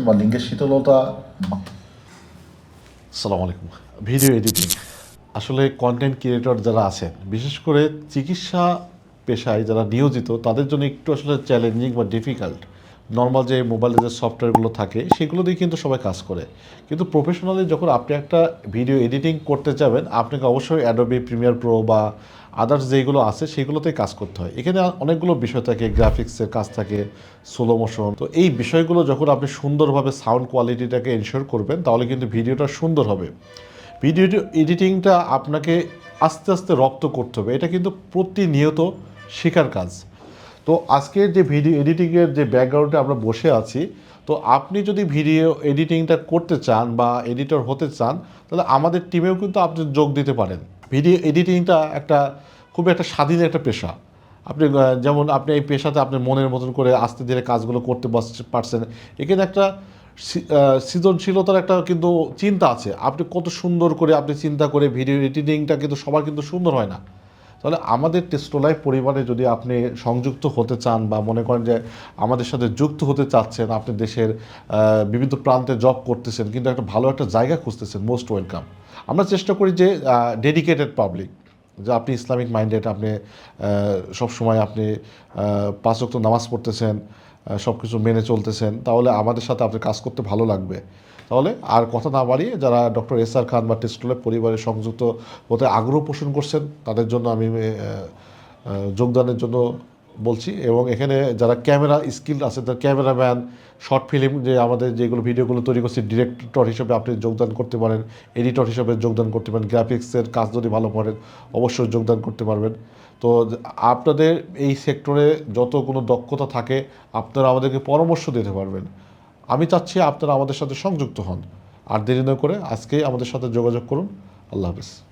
করছেন বা লিঙ্গের শীতলতা? সালাম আলাইকুম। Video editing. আসলে কন্টেন্ট ক্রিয়েটর যারা আছেন, বিশেষ করে চিকিৎসা পেশায় যারা নিয়োজিত, তাদের জন্য একটু আসলে চ্যালেঞ্জিং বা ডিফিকাল্ট নর্মাল যে মোবাইলে যে সফটওয়্যারগুলো থাকে, সেগুলো দিয়ে কিন্তু সবাই কাজ করে। কিন্তু প্রফেশনালি যখন আপনি একটা ভিডিও এডিটিং করতে যাবেন, আপনাকে অবশ্যই অ্যাডোবি প্রিমিয়ার প্রো বা আদার্স যেগুলো আছে, সেগুলোতেই কাজ করতে হয়। এখানে অনেকগুলো বিষয় থাকে গ্রাফিক্সের কাজ থাকে স্লো মোশন তো এই বিষয়গুলো যখন আপনি সুন্দরভাবে সাউন্ড কোয়ালিটিটাকে এনশিওর করবেন, তাহলে কিন্তু ভিডিওটা সুন্দর হবে। ভিডিও এডিটিংটা আপনাকে আস্তে আস্তে রপ্ত করতে হবে। এটা কিন্তু প্রতিনিয়ত শেখার কাজ। তো আজকের যে ভিডিও এডিটিংয়ের যে ব্যাকগ্রাউন্ডে আমরা বসে আছি, তো আপনি যদি ভিডিও এডিটিংটা করতে চান বা এডিটর হতে চান, তাহলে আমাদের টিমেও কিন্তু আপনি যোগ দিতে পারেন। ভিডিও এডিটিংটা একটা খুব একটা স্বাধীন একটা পেশা। আপনি যেমন আপনি এই পেশাতে আপনি মনের মতন করে আস্তে ধীরে কাজগুলো করতে পারছেন। এখানে একটা সৃজনশীলতার একটা কিন্তু চিন্তা আছে। আপনি কত সুন্দর করে আপনি চিন্তা করে ভিডিও এডিটিংটা কিন্তু সবার কিন্তু সুন্দর হয় না। তাহলে আমাদের টেস্টোলাইফ পরিবারে যদি আপনি সংযুক্ত হতে চান বা মনে করেন যে আমাদের সাথে যুক্ত হতে চাচ্ছেন, আপনি দেশের বিভিন্ন প্রান্তে জব করতেছেন, কিন্তু একটা ভালো একটা জায়গা খুঁজতেছেন মোস্ট ওয়েলকাম আমরা চেষ্টা করি যে ডেডিকেটেড পাবলিক যে আপনি ইসলামিক মাইন্ডেড, আপনি সবসময় আপনি পাঁচ ওয়াক্ত নামাজ পড়তেছেন সব কিছু মেনে চলতেছেন, তাহলে আমাদের সাথে আপনি কাজ করতে ভালো লাগবে। তাহলে আর কথা না বাড়িয়ে যারা ডক্টর এস আর খান বা টেস্টলের পরিবারের সংযুক্ত হতে আগ্রহ পোষণ করছেন, তাদের জন্য আমি যোগদানের জন্য বলছি, এবং এখানে যারা ক্যামেরা স্কিল আছে, তার ক্যামেরাম্যান, শর্ট ফিল্ম যে আমাদের যেগুলো ভিডিওগুলো তৈরি করছি, ডিরেক্টর হিসেবে আপনি যোগদান করতে পারেন, এডিটর হিসেবে যোগদান করতে পারেন, গ্রাফিক্সের কাজ যদি ভালো করেন, অবশ্যই যোগদান করতে পারবেন। তো আপনাদের এই সেক্টরে যত কোনো দক্ষতা থাকে, আপনারা আমাদেরকে পরামর্শ দিতে পারবেন। আমি চাচ্ছি আপনারা আমাদের সাথে সংযুক্ত হন। আর দেরি না করে আজকেই আমাদের সাথে যোগাযোগ করুন। আল্লাহ হাফিজ।